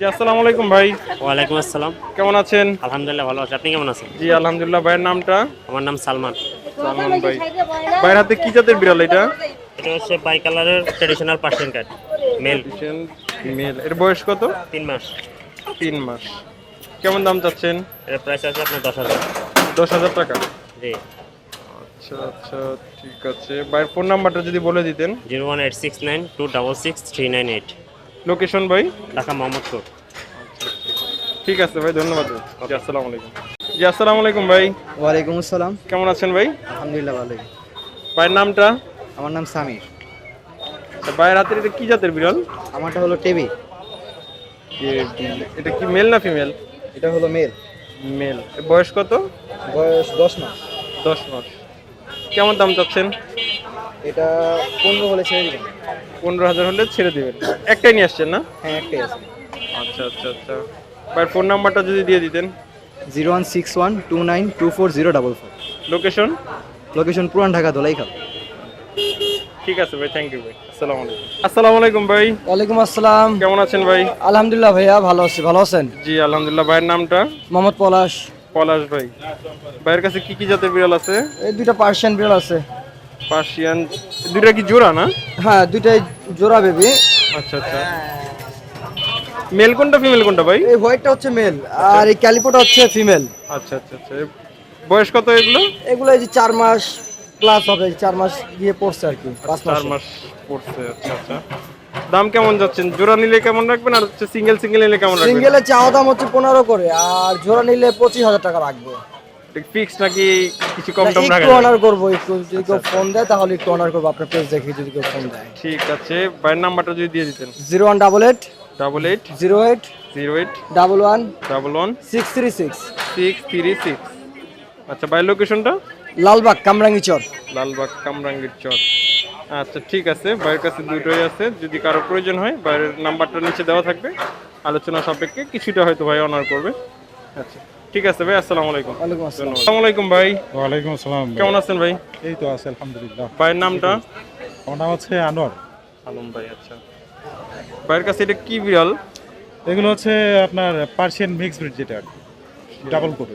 জি আসসালামু আলাইকুম ভাই। ওয়ালাইকুম আসসালাম। কেমন আছেন? আলহামদুলিল্লাহ ভালো আছি। আপনি কেমন আছেন? জি আলহামদুলিল্লাহ। ভাইয়ের নামটা? আমার নাম সালমান। সালমান ভাই। ভাইয়ের হাতে কি জাতের বিড়াল এটা? এটা হচ্ছে বাই কালারের ট্রেডিশনাল পার্সিয়ান মেল মেল এর বয়স কত? তিন মাস। তিন মাস। কেমন দাম চাচ্ছেন? এর প্রাইস আছে আপনার দশ হাজার। দশ হাজার টাকা? জি। আচ্ছা আচ্ছা ঠিক আছে। ভাইয়ের ফোন নাম্বারটা যদি বলে দিতেন। Zero one eight six nine two double six three nine eight. Location ভাই? ঢাকা মোহাম্মদপুর ঠিক আছে ভাই ধন্যবাদ। জি আসসালামু আলাইকুম। জি আসসালামু আলাইকুম ভাই। ওয়ালাইকুম আসসালাম। কেমন আছেন ভাই? আলহামদুলিল্লাহ ভালোই। ভাইয়ের নামটা? আমার নাম সামির। আচ্ছা ভাইয়ের হাতের এটা কি জাতের বিড়াল? আমারটা হলো টেবি। এটা কি মেল না ফিমেল? এটা হলো মেল। মেল। বয়স কত? বয়স দশ মাস। দশ মাস। কেমন দাম চাচ্ছেন? এটা পনেরো হলে ছেড়ে দিবেন। পনেরো হাজার হলে ছেড়ে দিবেন। একটাই নিয়ে আসছেন না? হ্যাঁ একটাই আছে। আচ্ছা আচ্ছা আচ্ছা। ভাইয়ের ফোন নাম্বারটা যদি দিয়ে দিতেন। Zero one six one two nine two four zero double four. Location? Location পুরান ঢাকা দোলাইখাল। ঠিক আছে ভাই থ্যাংক ইউ ভাই। আসসালামু আলাইকুম। আসসালামু আলাইকুম ভাই। ওয়ালাইকুম আসসালাম। কেমন আছেন ভাই? আলহামদুলিল্লাহ ভাইয়া ভালো আছি। ভালো আছেন? জি আলহামদুলিল্লাহ। ভাইয়ের নামটা? মোহাম্মদ পলাশ। পলাশ ভাই। ভাইয়ের কাছে কি কি জাতের বিড়াল আছে? এই দুইটা পার্সিয়ান বিড়াল আছে। পার্সিয়ান দুইটা কি জোড়া না? হ্যাঁ দুইটাই জোড়া বেবি আচ্ছা আচ্ছা। মেল কোনটা ফিমেল কোনটা ভাই? এই হোয়াইটটা হচ্ছে মেল আর এই ক্যালিপোটা হচ্ছে ফিমেল আচ্ছা আচ্ছা আচ্ছা। বয়স কত এগুলো? এগুলো এই যে চার মাস প্লাস হবে চার মাস গিয়ে পড়ছে আর কি পাঁচ চার মাস। মাস পড়ছে আচ্ছা আচ্ছা। দাম কেমন যাচ্ছেন জোড়া নিলে কেমন রাখবেন আর হচ্ছে সিঙ্গেল সিঙ্গেল নিলে কেমন রাখবেন? সিঙ্গেলে চাওয়া দাম হচ্ছে পনেরো করে আর জোড়া নিলে পঁচিশ হাজার টাকা রাখব। ফিক্স নাকি কিছু কম টম রাখা একটু? অনার করব একটু যদি কেউ ফোন দেয় তাহলে একটু অনার করব আপনার পেজ দেখে যদি কেউ ফোন দেয়। ঠিক আছে ভাইয়ের নাম্বারটা যদি দিয়ে দিতেন। Zero one double eight double eight zero eight zero eight double one double one six three six. Six three six. আচ্ছা ভাইয়ের লোকেশনটা? লালবাগ কামরাঙ্গি চর। লালবাগ কামরাঙ্গীর চর। আচ্ছা ঠিক আছে বাইরের কাছে দুটোই আছে। যদি কারও প্রয়োজন হয় বাইরের নাম্বারটা নিচে দেওয়া থাকবে। আলোচনা সাপেক্ষে কিছুটা হয়তো ভাই অনার করবে। আচ্ছা। ঠিক আছে ভাই আসসালামু আলাইকুম। ওয়ালাইকুম আসসালাম। আসসালামু আলাইকুম ভাই। ওয়ালাইকুম আসসালাম কেমন আছেন ভাই? এই তো আছে আলহামদুলিল্লাহ। ভাইয়ের নামটা? আমার নাম হচ্ছে আনোয়ার। আলম ভাই আচ্ছা। ভাইয়ের কাছে এটা কি বিড়াল? এগুলো হচ্ছে আপনার পার্সিয়ান মিক্স ব্রিড যেটা ডাবল কোট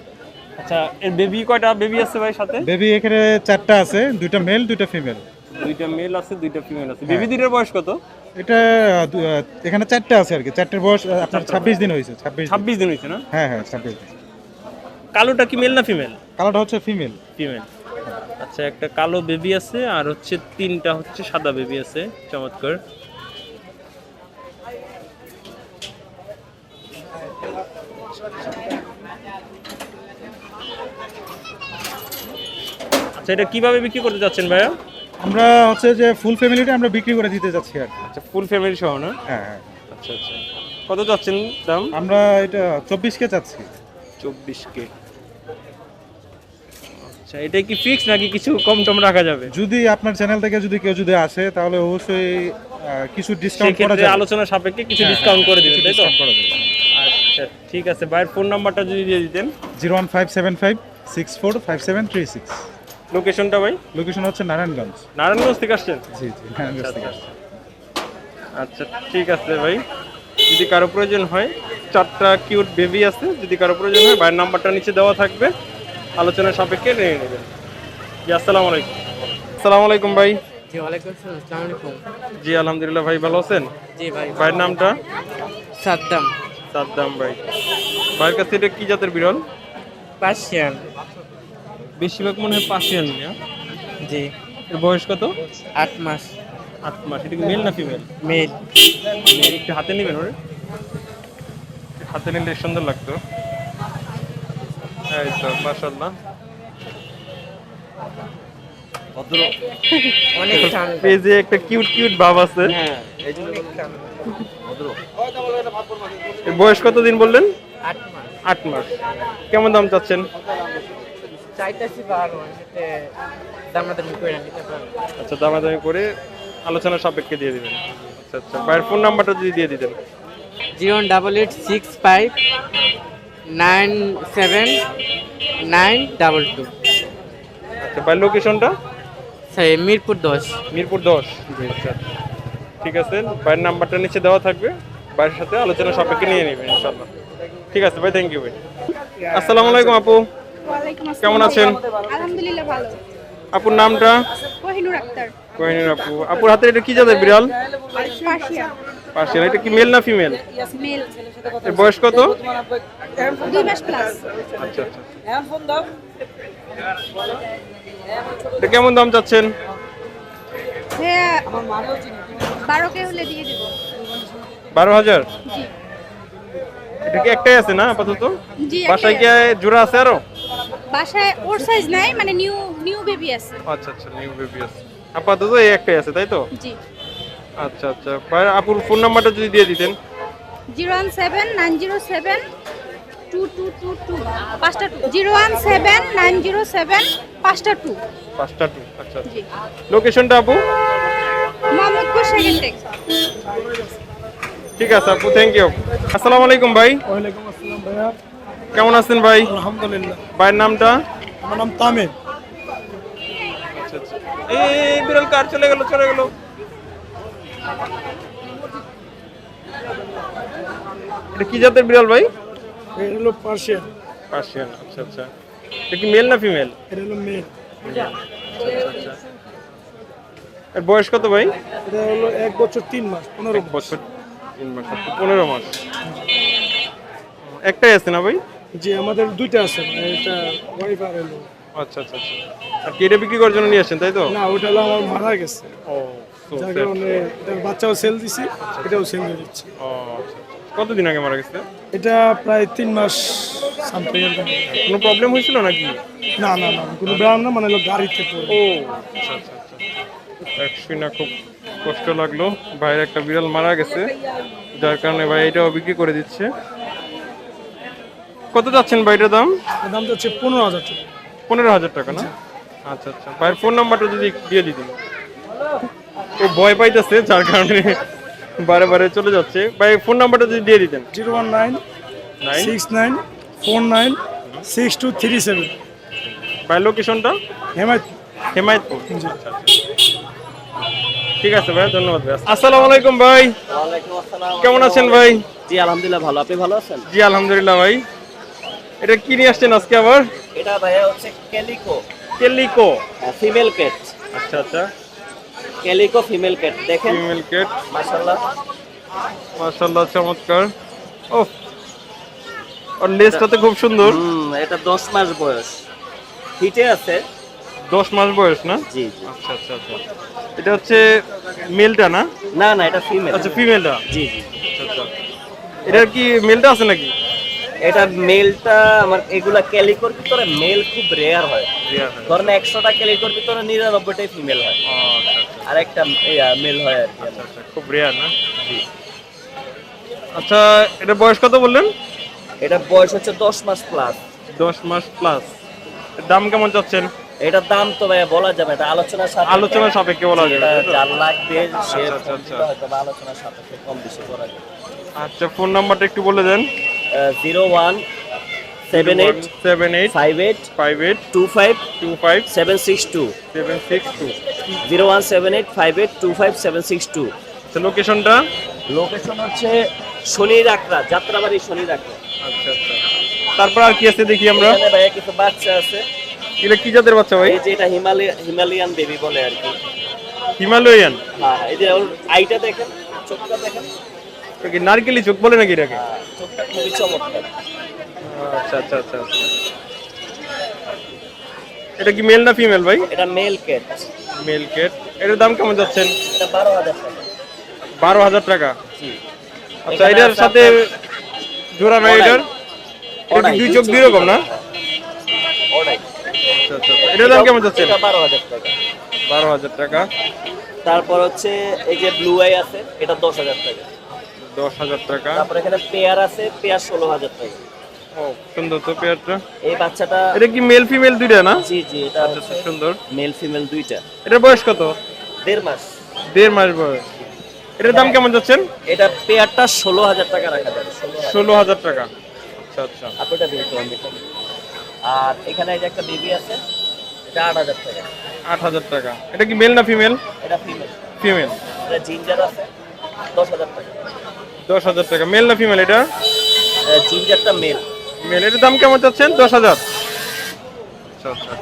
আচ্ছা এর বেবি কয়টা বেবি আছে ভাই সাথে? বেবি এখানে চারটা আছে দুইটা মেল দুইটা ফিমেল। দুইটা মেল আছে দুইটা ফিমেল আছে। বেবি দুইটার বয়স কত? এটা এখানে চারটা আছে আর কি চারটের বয়স আপনার ছাব্বিশ দিন হয়েছে ছাব্বিশ ছাব্বিশ দিন হয়েছে না? হ্যাঁ হ্যাঁ ছাব্বিশ দিন। কালোটা কি মেল না ফিমেল কালোটা হচ্ছে ফিমেল ফিমেল আচ্ছা একটা কালো বেবি আছে আর হচ্ছে তিনটা হচ্ছে সাদা বেবি আছে চমৎকার। আচ্ছা এটা কীভাবে বিক্রি করতে যাচ্ছেন ভাইয়া? আমরা হচ্ছে যে ফুল ফ্যামিলিটা আমরা বিক্রি করে দিতে যাচ্ছি আর আচ্ছা ফুল ফ্যামিলি সহ না? হ্যাঁ হ্যাঁ। আচ্ছা আচ্ছা। কত যাচ্ছেন দাম? আমরা এটা চব্বিশ কে চাচ্ছি চব্বিশ কে। আচ্ছা এটা কি ফিক্স নাকি কিছু কম টম রাখা যাবে? যদি আপনার চ্যানেল থেকে যদি কেউ যদি আসে তাহলে অবশ্যই কিছু ডিসকাউন্ট করা যাবে। আলোচনা সাপেক্ষে কিছু হ্যাঁ, ডিসকাউন্ট করে দিবেন তাই তো? করা যাবে। আচ্ছা ঠিক আছে ভাইয়ের ফোন নাম্বারটা যদি দিয়ে দিতেন। Zero one five seven five six four five seven three six. লোকেশনটা ভাই? লোকেশন হচ্ছে নারায়ণগঞ্জ। নারায়ণগঞ্জ থেকে আসছেন? জি জি নারায়ণগঞ্জ থেকে আসছে। আচ্ছা ঠিক আছে ভাই। যদি কারও প্রয়োজন হয় চারটা কিউট বেবি আছে যদি কারও প্রয়োজন হয় ভাইয়ের নাম্বারটা নিচে দেওয়া থাকবে। আলোচনার সাপেক্ষে নিয়ে নেবেন। জি আসসালামু আলাইকুম। আসসালামু আলাইকুম ভাই। জি ওয়ালাইকুম আসসালাম আলাইকুম। জি আলহামদুলিল্লাহ ভাই ভালো আছেন? জি ভাই ভাইয়ের নামটা? সাদ্দাম। সাদ্দাম ভাই। ভাইয়ের কাছে এটা কি জাতের বিরল পার্সিয়ান। বেশিরভাগ মনে হয় পার্সিয়ান না? জি। এর বয়স কত? আট মাস। আট মাস। এটা কি মেল না ফিমেল? মেল। একটু হাতে নেবেন ওরে। হাতে নিলে সুন্দর লাগতো। এই তো মাশাল্লাহ অনেক পেজে একটা কিউট কিউট ভাব আছে। হ্যাঁ বয়স কত দিন বললেন? আট মাস। কেমন দাম চাচ্ছেন? আচ্ছা দামাদামি করে আলোচনা সাপেক্ষে দিয়ে দিবেন। আচ্ছা আচ্ছা ভাইয়ের ফোন নাম্বারটা যদি দিয়ে দিতেন। Zero double eight six five nine seven nine double two. আচ্ছা ভাইয়ের লোকেশনটা মিরপুর দশ। মিরপুর দশ। আচ্ছা ঠিক আছে ভাইয়ের নাম্বারটা নিচে দেওয়া থাকবে। ভাইয়ের সাথে আলোচনা সাপেক্ষে নিয়ে নেবেন ইনশাল্লাহ ঠিক আছে ভাই থ্যাংক ইউ ভাই। আসসালামু আলাইকুম আপু। কেমন আছেন? আলহামদুলিল্লাহ ভালো। আপুর নামটা? কোহিনুর আক্তার। কোহিনুর আপু। আপুর হাতে এটা কি জাতের বিড়াল? পার্সিয়া পার্সিয়ান এটা কি মেল না ফিমেল বয়স কত? দুই মাস প্লাস আচ্ছা আচ্ছা। এটা কেমন দাম চাচ্ছেন? হ্যাঁ বারো কে হলে দিয়ে দিব। বারো হাজার? জি। এটা কি একটাই আছে না আপাতত? জি বাসায় কি জোড়া আছে আরও? বাসায় ওর সাইজ নাই মানে নিউ নিউ বেবি আছে। আচ্ছা আচ্ছা নিউ বেবি আছে। আপাতত এই একটাই আছে তাই তো? জি। আচ্ছা আচ্ছা। ভাই আপুর ফোন নাম্বারটা যদি দিয়ে দিতেন। Zero one seven nine zero seven two two two two পাঁচটা two. Zero one seven nine zero seven পাঁচটা টু। পাঁচটা টু আচ্ছা জি। লোকেশনটা আপু? মোহাম্মদপুর সেকেন্ড টেক ঠিক আছে আপু থ্যাংক ইউ আসসালামু আলাইকুম ভাই। ওয়ালাইকুম আসসালাম ভাইয়া। কেমন আছেন ভাই? আলহামদুলিল্লাহ। ভাইয়ের নামটা? আমার নাম তামিম। আচ্ছা আচ্ছা। এই এই বিড়াল কার চলে গেল চলে গেল। এটা কি জাতের বিড়াল ভাই? এটা হলো পার্সিয়ান। পার্সিয়ান আচ্ছা আচ্ছা। এটা কি মেল না ফিমেল? এটা হলো মেল। এর বয়স কত ভাই? এটা হলো এক বছর তিন মাস পনেরো বছর তিন মাস অর্থাৎ পনেরো মাস। একটাই আছে না ভাই? জি আমাদের দুইটা আছে এটা ওয়াইফ আর হলো আচ্ছা আচ্ছা আচ্ছা। আর কি এটা বিক্রি করার জন্য নিয়ে আসছেন তাই তো? না ওটা হলো আমার মারা গেছে। ও। যার. কারণে এটার বাচ্চাও সেল দিছি এটাও সেল দিয়ে দিচ্ছি। কতদিন আগে মারা গেছে? এটা প্রায় তিন মাস সামথিং কোনো প্রবলেম হয়েছিল নাকি? না না না কোনো ব্যায়াম না মানে গাড়িতে ও আচ্ছা আচ্ছা আচ্ছা শুনে খুব কষ্ট লাগল। ভাইয়ের একটা বিড়াল মারা গেছে যার কারণে ভাই এটাও বিক্রি করে দিচ্ছে। কত যাচ্ছেন ভাইটার দাম? দামটা হচ্ছে পনেরো হাজার টাকা। পনেরো হাজার টাকা না? আচ্ছা আচ্ছা। ভাইয়ের ফোন নাম্বারটা যদি দিয়ে দিতেন। ও ভয় পাইতেছে যার কারণে বারে বারে চলে যাচ্ছে। ভাই ফোন নাম্বারটা যদি দিয়ে দিতেন। Zero one nine nine six nine four nine six two three seven. ভাই লোকেশনটা হেমায়ত হেমায়তপুর। জি। আচ্ছা, ঠিক আছে ভাই ধন্যবাদ ভাই। আসসালামু আলাইকুম ভাই। কেমন আছেন ভাই? জি আলহামদুলিল্লাহ ভালো। আপনি ভালো আছেন? জি আলহামদুলিল্লাহ ভাই। এটা কি নিয়ে আসছেন আজকে আবার? এটা ভাইয়া হচ্ছে ক্যালিকো কেলিকো। ফিমেল ক্যাট আচ্ছা আচ্ছা। ক্যালিকো ফিমেল ক্যাট দেখেন। ফিমেল কেট মাশাআল্লাহ। মাশাআল্লাহ চমৎকার। ও আর লেজটা তো খুব সুন্দর। হুম এটা 10 মাস বয়স। হিটে আছে। দশ মাস বয়স না? জি জি। আচ্ছা আচ্ছা আচ্ছা। এটা হচ্ছে মেলটা না? না না এটা ফিমেল আচ্ছা ফিমেলটা জি জি। আচ্ছা আচ্ছা। এটার কি মেলটা আছে নাকি? এটা মেলটা আমার এগুলা ক্যালিকোর ভিতরে মেল খুব রেয়ার হয়। ধরেন একশোটা ক্যালিকোর ভিতরে নিরানব্বইটাই ফিমেল হয়। আচ্ছা আচ্ছা। আর একটা মেল হয় আর কি। আচ্ছা, খুব রেয়ার না? আচ্ছা এটা বয়স কত বললেন? এটা বয়স হচ্ছে দশ মাস প্লাস দশ মাস প্লাস দাম কেমন চাচ্ছেন? এটার দাম তো ভাইয়া বলা যাবে এটা আলোচনার সাথে আলোচনা সাপেক্ষে বলা যাবে? যার লাগবে সে। হয়তো আলোচনার সাপেক্ষে কম বেশি করা যাবে। আচ্ছা ফোন নাম্বারটা একটু বলে দেন। Zero one seven eight seven eight five eight five eight two five two five seven six two seven six two zero one seven eight five eight two five seven six two? লোকেশনটা location হচ্ছে শনির আকড়া যাত্রাবাড়ি শনির আকড়া আচ্ছা আচ্ছা। তারপর আর কি আছে দেখি আমরা? ভাইয়া কিছু বাচ্চা আছে। এটা কি জাতের বাচ্চা ভাই? এই যে এটা হিমালয় হিমালয়ান বেবি বলে আর কি। হিমালয়ান? হ্যাঁ এই যে ওর আইটা দেখেন চোখটা দেখেন। কি নারকেলি চোখ বলে নাকি এটাকে? হ্যাঁ, চোখটা খুবই চমৎকার। আচ্ছা আচ্ছা আচ্ছা আচ্ছা। এটা কি মেল না ফিমেল ভাই? এটা মেল কেট মেল কেট এটার দাম কেমন যাচ্ছেন? এটা বারো হাজার টাকা। বারো হাজার টাকা? জি। আচ্ছা এটার সাথে জোড়া না অর্ডার। এটার দুই চোখ দুই রকম না। আচ্ছা আচ্ছা। এটার দাম কেমন যাচ্ছেন এটা বারো হাজার টাকা। বারো হাজার টাকা। তারপর হচ্ছে এই যে ব্লু আই আছে এটা দশ হাজার টাকা। দশ হাজার টাকা। তারপর এখানে পেয়ার আছে পেয়ার ষোলো হাজার টাকা। ও সুন্দর তো পেয়ারটা। এই বাচ্চাটা এটা কি মেল ফিমেল দুইটা না? জি জি এটা আচ্ছা আচ্ছা, সুন্দর। মেল ফিমেল দুইটা। এটার বয়স কত? দেড় মাস। দেড় মাস বয়স। এটার দাম কেমন যাচ্ছেন? এটা পেয়ারটা ষোলো হাজার টাকা রাখা যাবে ষোলো হাজার। টাকা। আচ্ছা আচ্ছা। আপনি বের করেন আর এখানে এই যে একটা বেবি আছে এটা আট হাজার টাকা। আট হাজার টাকা। এটা কি মেল না ফিমেল এটা ফিমেল ফিমেল এটা জিঞ্জার আছে দশ হাজার টাকা। দশ হাজার টাকা। মেল না ফিমেল এটা? জিঞ্জারটা মেল মেল এটার দাম কেমন চাচ্ছেন? দশ হাজার। আচ্ছা আচ্ছা।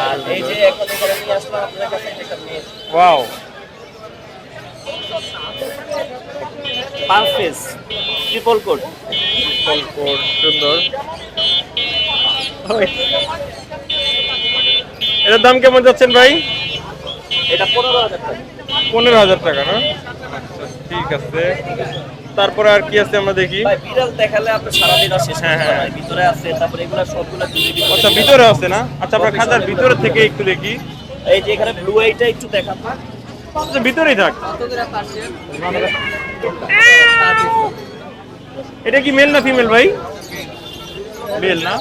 আর এই যে এখন এখানে নিয়ে আসলাম আপনার কাছে একটা মেল ওয়াও পাঁচ পিস ট্রিপল কোট কোড সুন্দর। এটার দাম কেমন যাচ্ছেন ভাই? এটা পনেরো হাজার টাকা। পনেরো হাজার টাকা না? ঠিক আছে। তারপরে আর কি আছে আমরা দেখি? বিড়াল দেখালে আপনি শেষ হ্যাঁ, হ্যাঁ। ভিতরে আছে তারপরে এগুলো সবগুলো আচ্ছা ভিতরে আছে না? আচ্ছা আমরা খাঁচার ভিতরে থেকে একটু দেখি। এই যে এখানে ব্লু আইটা একটু দেখান আচ্ছা ভিতরেই থাক। এটা কি মেল না ফিমেল ভাই? মেল না।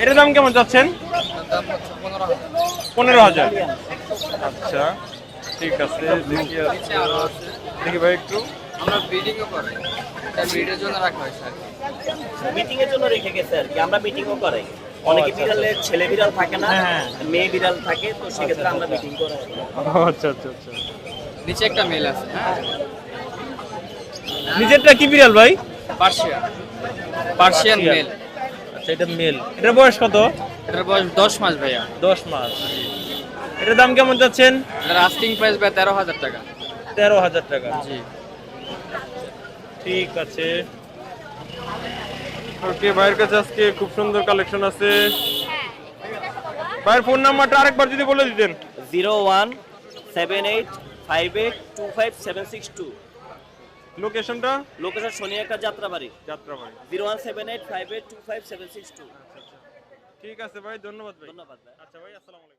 এটার দাম কেমন যাচ্ছেন পনেরো হাজার। আচ্ছা। ঠিক আছে দেখি দেখি ভাই একটু। আমরা ব্রিডিংও করি এটা ব্রিডের জন্য রাখা হয় স্যার মিটিং এর জন্য রেখে গেছে আর কি। আমরা মিটিংও করাই। অনেকে বিড়ালের ছেলে বিড়াল থাকে না হ্যাঁ। মেয়ে বিড়াল থাকে তো সেক্ষেত্রে আমরা মিটিং করাই। আচ্ছা আচ্ছা আচ্ছা। নিচে একটা মেল আছে হ্যাঁ? নিজেরটা কি বিড়াল ভাই? Persian Persian. মেল। আচ্ছা এটা মেল। এটার বয়স কত? এটার বয়স দশ মাস ভাইয়া। দশ মাস। এটার দাম কেমন যাচ্ছেন এটার আস্কিং প্রাইস ভাই তেরো হাজার টাকা। তেরো হাজার টাকা। জি। ঠিক আছে। ওকে ভাইয়ের কাছে আজকে খুব সুন্দর কালেকশন আছে। ভাইয়ের ফোন নাম্বারটা আরেকবার যদি বলে দিতেন। Zero one seven eight five eight two five seven six two. লোকেশনটা location সোনিয়াকা Jatrabari. Jatrabari. Zero one seven eight five eight two five seven six two. ঠিক আছে ভাই ধন্যবাদ ভাই। ধন্যবাদ ভাই। আচ্ছা ভাই আসসালামু আলাইকুম।